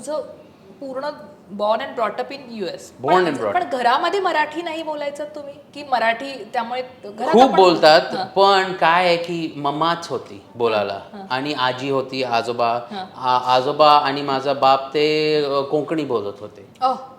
तुझं पूर्ण born and brought up in US Born and brought पण घरामध्ये मराठी नाही बोलायचं तुम्ही? की मराठी त्यामुळे घरात खूप आपण- बोलतात हां. पण काय आहे की मम्माच होती बोलायला. आणि आजी होती आजोबा. आ- आजोबा आणि माझा बाप ते अ, कोकणी बोलत होते.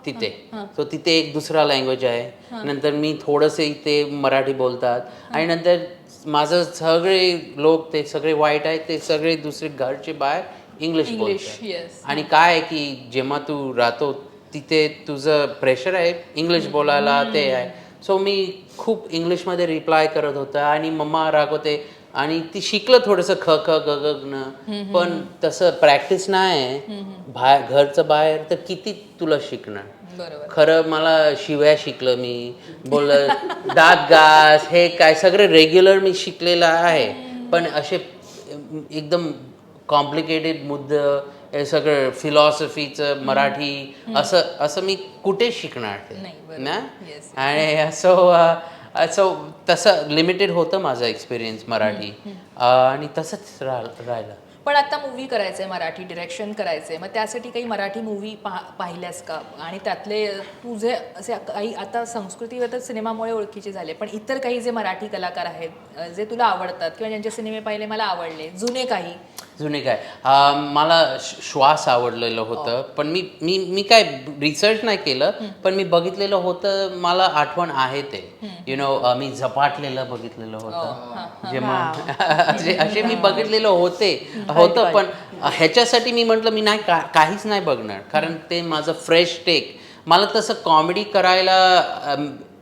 तिथे. सो तिथे एक दुसरा लँग्वेज आहे. नंतर मी थोडंसे इथे मराठी बोलतात. आणि नंतर माझं सगळे लोक ते सगळे वाईट आहेत ते सगळे दुसरे घरचे बाहेर इंग्लिश इंग्लिश येस आणि काय आहे की जेव्हा तू राहतो तिथे तुझं प्रेशर आहे इंग्लिश बोलायला ते आहे. सो मी खूप इंग्लिशमध्ये रिप्लाय करत होता आणि मम्मा रागवते आणि ती शिकलं थोडंसं ख ख ग न. पण तसं प्रॅक्टिस नाही बाहेर घरचं बाहेर तर किती तुला शिकणार? खरं मला शिव्या शिकलं मी. बोललं दात घास हे काय सगळं रेग्युलर मी शिकलेलं आहे. पण असे एकदम कॉम्प्लिकेटेड मुद्द हे सगळं फिलॉसॉफीचं मराठी असं असं मी कुठे शिकणार ते. ना. आणि असं असं तसं लिमिटेड होतं माझा एक्सपिरियन्स मराठी. आणि तसंच राह राहिलं. पण आता मूवी करायचंय मराठी डिरेक्शन करायचंय. मग त्यासाठी काही मराठी मूवी पाहिल्यास का? आणि त्यातले तुझे असे काही आता संस्कृती तर सिनेमामुळे ओळखीचे झाले. पण इतर काही जे मराठी कलाकार आहेत जे तुला आवडतात किंवा ज्यांचे सिनेमे पाहिले मला आवडले जुने काही जुने काय. मला श्वास आवडलेलं होतं पण मी मी मी काय रिसर्च नाही केलं पण मी बघितलेलं होतं मला आठवण आहे ते. यु नो मी झपाटलेलं बघितलेलं होतं. जेव्हा असे असे मी बघितलेलं होते होतं पण ह्याच्यासाठी मी म्हटलं मी नाही का काहीच नाही बघणार कारण ते माझं फ्रेश टेक मला तसं कॉमेडी करायला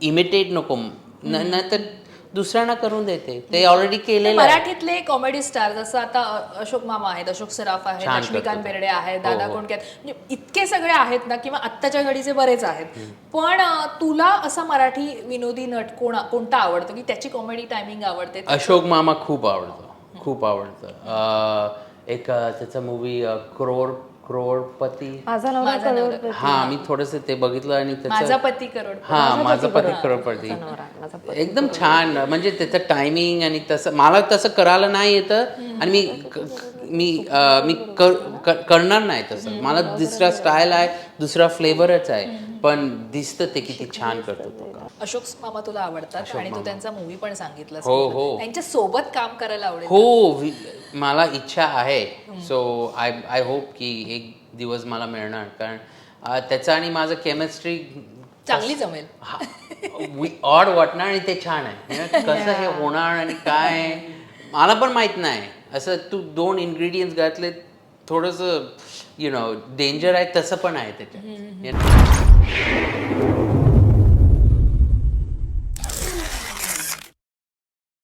इमिटेट नको. नाहीतर दुसऱ्यांना करून देते. ते ऑलरेडी केलेलं आहे. मराठीतले कॉमेडी स्टार जसं आता अ- अशोक मामा आहेत अशोक सराफ आहेत छान लक्ष्मीकांत करतो. बेर्डे आहेत दादा हो, हो. कोंडके आहेत. म्हणजे इतके सगळे आहेत ना किंवा आत्ताच्या घडीचे बरेच आहेत. पण अ, तुला असा मराठी विनोदी नट कोणा कोणता आवडतो? की त्याची कॉमेडी टायमिंग आवडते? अशोक मामा खूप आवडतो. खूप आवडतं. अं, एक अं, त्याचा मूवी करोड करोडपती. माझा नवरा माझा नवरा. करोडपती. हा मी थोडस ते बघितलं आणि माझा पती करोड हा माझा पती करोडपती. माझा नवरा, माझा पती. एकदम छान म्हणजे त्याचं टायमिंग आणि तसं मला तसं करायला नाही येतं आणि मी क- मी अं, मी कर- करणार नाही तसं. मला दुसरा स्टाईल आहे दुसरा फ्लेवरच आहे. पण दिसतं ते किती छान करतो तो. काम. अशोक मामा तुला आवडतात आणि तू त्यांचा मूवी पण सांगितलास हो, हो. त्यांच्यासोबत काम करायला आवडेल. हो वि- मला इच्छा आहे. सो आय आय होप की एक दिवस मला मिळणार. कारण अं, त्याचं आणि माझं केमिस्ट्री चांगली जमेल. ऑड वाटणार आणि ते छान आहे. कसं हे होणार आणि काय? मला पण माहीत नाही. असं तू दोन इन्ग्रेडियंट्स घातले थोडंसं यु नो डेंजर आहे तसं पण आहे त्याच्यात. You know?